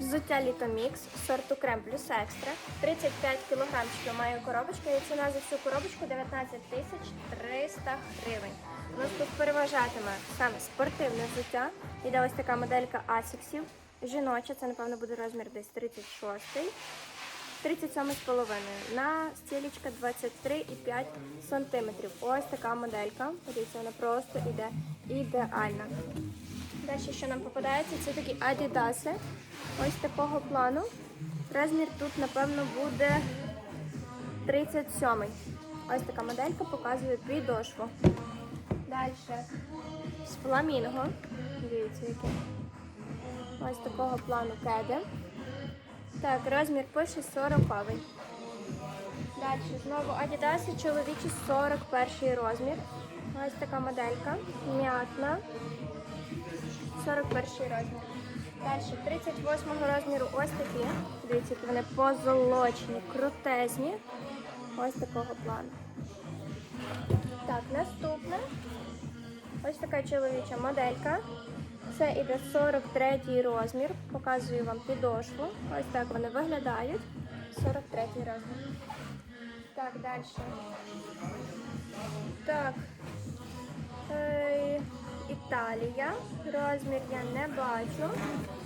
Взуття Літомікс сорту крем плюс екстра. 35 кілограмчиків має коробочка і ціна за всю коробочку 19 тисяч 300 гривень. У нас тут переважатиме саме спортивне взуття. Іде ось така моделька Asicsів. Жіноча, це напевно буде розмір десь 36 37,5. На стілечка 23,5 см. Ось така моделька. Подивіться, вона просто іде ідеальна. Далі, що нам попадається, це такі адідаси. Ось такого плану. Розмір тут, напевно, буде 37. Ось така моделька показує підошву. Далі з фламінго. Дивіться, яке. Ось такого плану кеди. Так, розмір пише 40. Далі знову Адідаси чоловічі 41 розмір. Ось така моделька. М'ятна. 41 розмір. Далі 38 розміру ось такі. Дивіться, вони позолочені, крутезні. Ось такого плану. Так, наступне. Ось така чоловіча моделька. Це іде 43 розмір. Показую вам підошву. Ось так вони виглядають. 43 розмір. Так, далі. Так. Італія. Розмір я не бачу.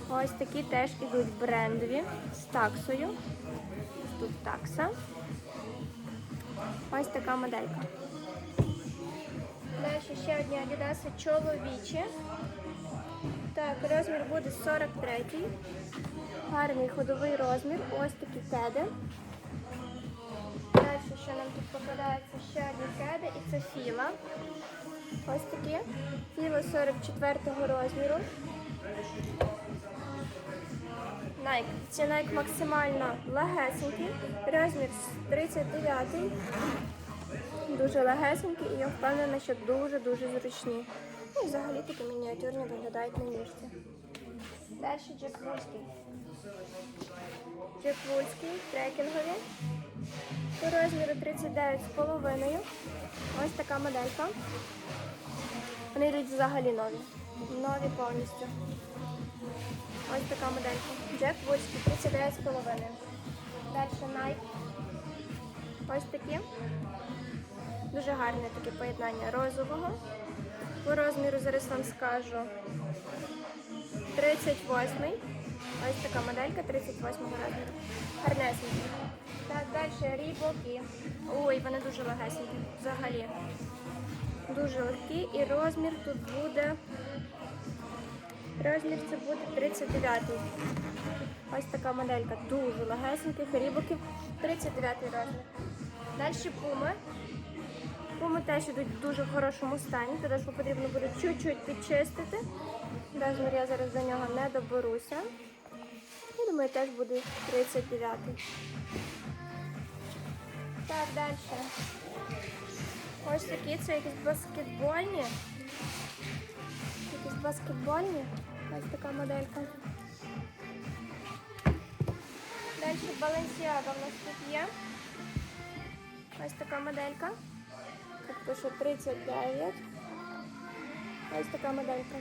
Ось такі теж ідуть брендові з таксою. Тут такса. Ось така моделька. Далі ще одні адідаси чоловічі. Так, розмір буде 43. Гарний ходовий розмір. Ось такі кеди. Далі, що нам тут попадається ще одні кеди, і це філа. Ось такі. Філа 44 розміру. Nike. Ці Nike максимально легесенькі. Розмір 39. Дуже легесенькі і я впевнена, що дуже-дуже зручні. Ну і взагалі такі мініатюрні виглядають на ніжці. Далі. Джек Вульський, трекінгові. По розміру 39,5. Ось така моделька. Вони йдуть взагалі нові. Нові повністю. Ось така моделька. Джек Вульський, 39,5. Далі Nike. Ось такі. Дуже гарне таке поєднання розового. По розміру зараз вам скажу 38. Ось така моделька 38 розміру. Гарнесенькі. Так, далі рібоки. Ой, вони дуже легесенькі. Взагалі. Дуже легкі. І розмір тут буде. Розмір це буде 39. Ось така моделька. Дуже легесеньких рібоків. 39 розмір. Далі пуми. Пуми теж йдуть в дуже хорошому стані, тоді що потрібно буде чуть-чуть підчистити. Розмір я зараз до нього не доберуся. Я думаю, теж буде 39. Так, далі. Ось такі, це якісь баскетбольні. Якісь баскетбольні. Ось така моделька. Далі Balenciaga в нас тут є. Ось така моделька. Тут пише 39. Ось така моделька.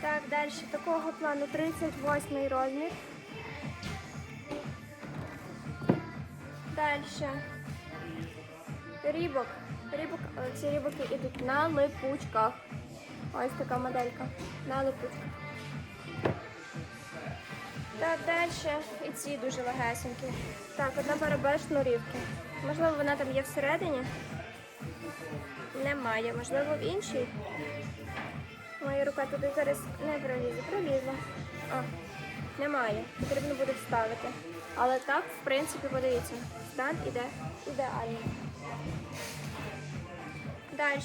Так, далі такого плану 38 розмір. Далі. Рібок. Рібок, е, ці рібоки йдуть на липучках. Ось така моделька. На липучках. Так, далі. І ці дуже легесенькі. Так, одна пара без шнурівки. Можливо, вона там є всередині. Немає. Можливо, в іншій. Моя рука туди зараз не пролізе. Пролізла. А, немає. Потрібно буде вставити. Але так, в принципі, подивіться. Стан іде ідеально. Далі.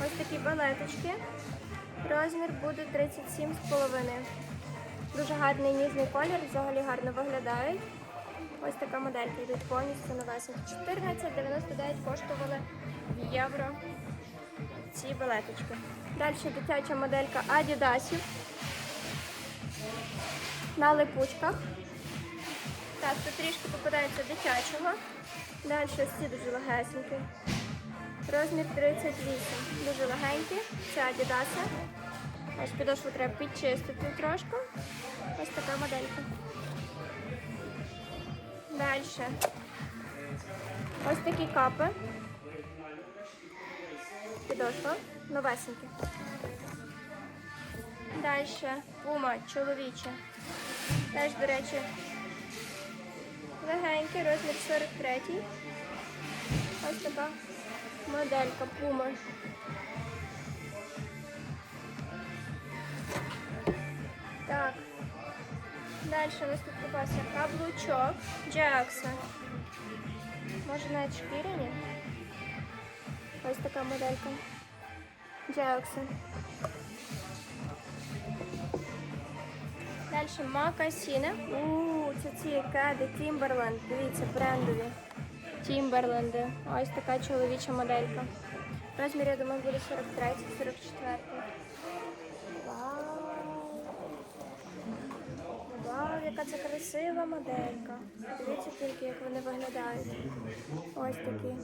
Ось такі балеточки. Розмір буде 37,5. Дуже гарний ніжний колір, взагалі гарно виглядають. Ось така моделька йдуть повністю новесенькі. 14,99 коштували в євро ці балеточки. Далі дитяча моделька Адідасів на липучках. Так, тут трішки попадається дитячого. Далі ці дуже легесенькі. Розмір 38. Дуже легенькі. Це Адідаси. Ось підошву треба підчистити трошки. Ось така моделька. Далі. Ось такі капи. Підошва. Новесенькі. Далі. Пума чоловіча. Теж, до речі, легенький, розмір 43. Ось така моделька Puma. Так. Далі у нас тут попався каблучок Джекса. Може навіть шкіряні. Ось така моделька. Джекса. Далі макасіни. Ууу, це ці кеди Timberland. Дивіться, брендові. Тімберленди. Ось така чоловіча моделька. Розмір, я думаю, буде 43 44 Вау! Вау, яка це красива моделька. Дивіться тільки, як вони виглядають. Ось такі.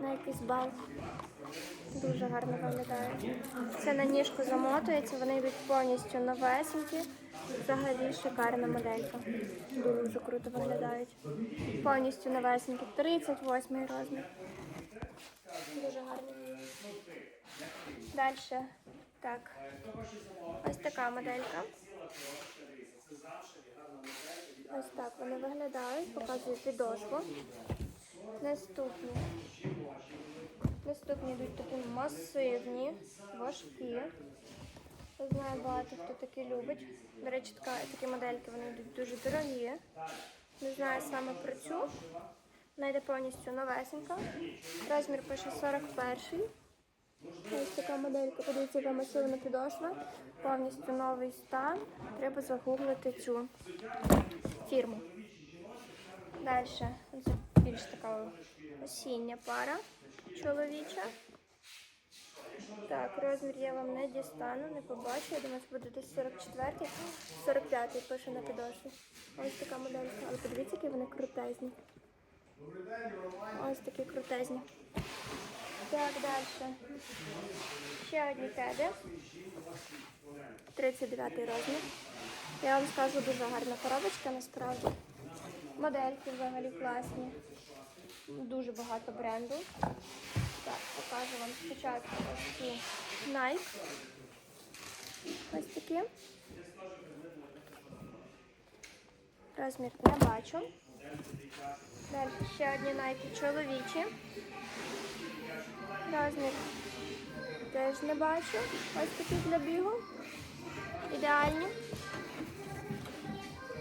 На якийсь бал. Дуже гарно виглядають. Це на ніжку замотується, вони йдуть повністю новесенькі. Взагалі шикарна моделька. Дуже круто виглядають. Повністю новесенькі. 38 розмір. Дуже гарно. Далі. Так. Ось така моделька. Ось так вони виглядають. Показую підошву. Наступні. Наступні йдуть такі масивні, важкі. Знаю, багато хто такі любить. До речі, такі модельки вони йдуть дуже дорогі. Не знаю саме про цю. Вона йде повністю новесенька. Розмір пише 41. Ось така моделька, подивіться, яка масивна підошва. Повністю новий стан. Треба загуглити цю фірму. Далі. Більш така осіння пара чоловіча. Так, розмір я вам не дістану, не побачу. Я думаю, це буде десь 44 45 пише на підошві. Ось така моделька. Але подивіться, які вони крутезні. Ось такі крутезні. Так, далі. Ще одні кеди. 39 розмір. Я вам скажу дуже гарна коробочка насправді. Модельки взагалі класні. Дуже багато бренду. Так, покажу вам спочатку ось ці Nike. Ось такі. Розмір не бачу. Далі ще одні Nike чоловічі. Розмір теж не бачу. Ось такі для бігу. Ідеальні.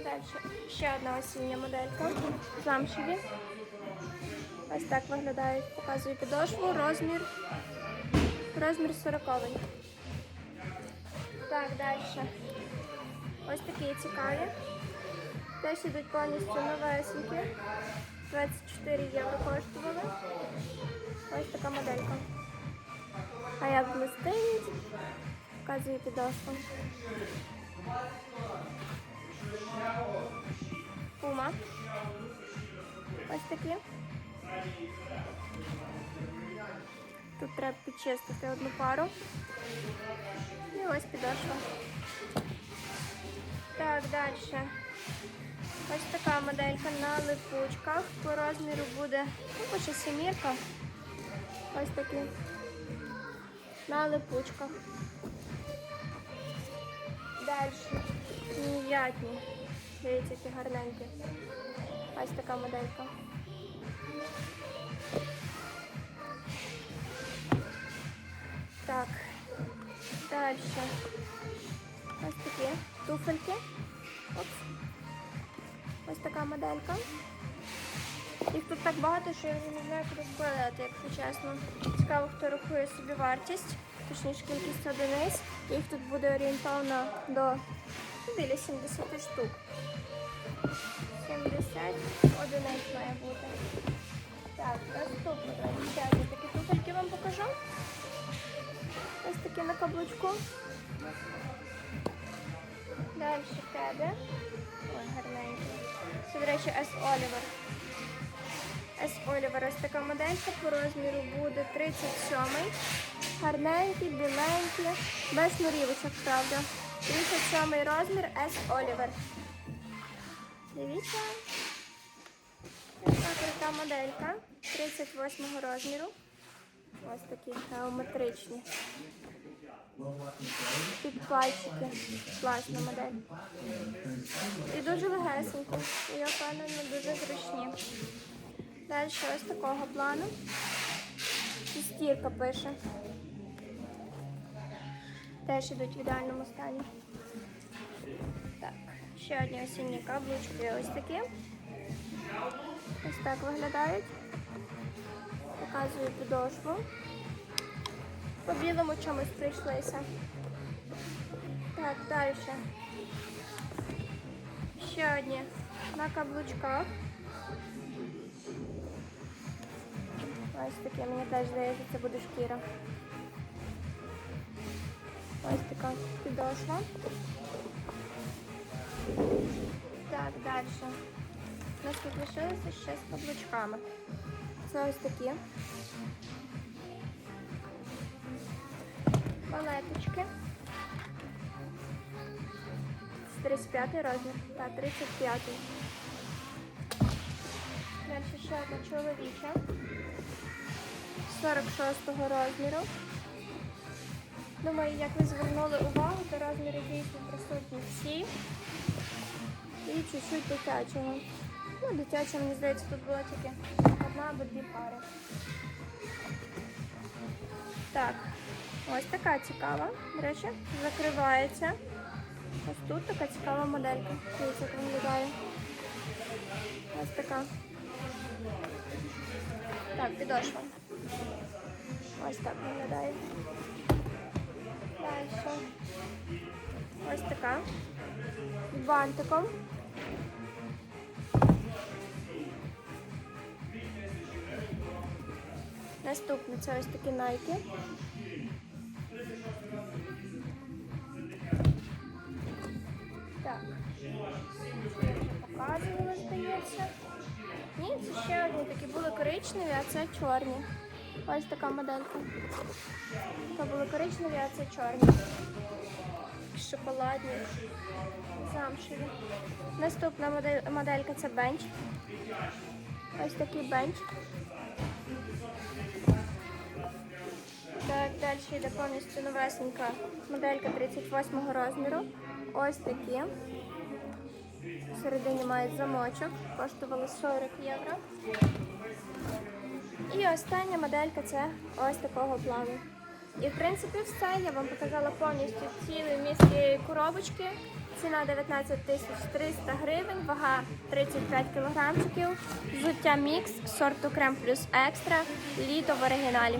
Далі ще одна осіння моделька. Замшеві. Ось так виглядають. Показую підошву. Розмір. Розмір 40. Так, далі. Ось такі цікаві. Теж ідуть повністю новесенькі. 24 євро коштували. Ось така моделька. А як блистить, показую підошву. Пума. Ось такі. Тут треба підчистити одну пару. І ось підошва. Так, далі. Ось така моделька на липучках. По розміру буде, ну, хоче сімірка. Ось такі. На липучках. Далі. М'ятні. Дивіться, які гарненькі. Ось така моделька. Так. Далі. Ось такі туфельки. Опс. Ось така моделька. Їх тут так багато, що я вже не знаю, куди складати, якщо чесно. Цікаво, хто рахує собі вартість, точніше кількість одиниць. Їх тут буде орієнтовно до біля 70 штук. 70 одиниць має бути. Так, наступно давайте ще такі туфельки вам покажу. Ось такі на каблучку. Далі кеди. Ой, гарненькі. Це, до речі, S. Oliver. S. Oliver, ось така моделька по розміру буде 37 Гарненькі, біленькі, без шнурівочок, правда. 37 розмір S Oliver. Дивіться. Крута моделька 38 розміру. Ось такі геометричні. Під пальчики. Класна модель. І дуже легесенько. І я впевнена, дуже зручні. Далі ось такого плану. І стірка пише. Теж ідуть в ідеальному стані. Так, ще одні осінні каблучки ось такі. Ось так виглядають. Показую підошву. По білому чомусь прийшлися. Так, далі. Ще одні на каблучках. Ось таке, мені теж здається, це буде шкіра. Ось така підошва. Так, далі. У нас тут лишилося ще з каблучками. Це ось такі. Палеточки. Це 35 розмір. Так, 35. Далі ще одна чоловіча. 46-го розміру. Думаю, як ви звернули увагу, то розміри дійсно присутні всі. І чуть-чуть дитячого. Ну, дитячого, мені здається, тут було тільки одна або дві пари. Так, ось така цікава. До речі, закривається. Ось тут така цікава моделька. Дивіться, як виглядає. Ось така. Так, підошва. Ось так виглядає. Далі. Ось така. Бантиком. Наступне це ось такі найки. Показувала, здається. Ні, це ще одні такі були коричневі, а це чорні. Ось така моделька. Це були коричневі, а це чорні. Шоколадні, замшеві. Наступна моделька це бенч. Ось такий бенч. Так, далі йде повністю новесенька моделька 38 розміру. Ось такі. Всередині мають замочок, коштували 40 євро. І остання моделька це ось такого плану. І в принципі все. Я вам показала повністю цілий вміст цієї коробочки. Ціна 19 тисяч 300 гривень, вага 35 кілограмчиків, взуття мікс, сорту крем плюс екстра, літо в оригіналі.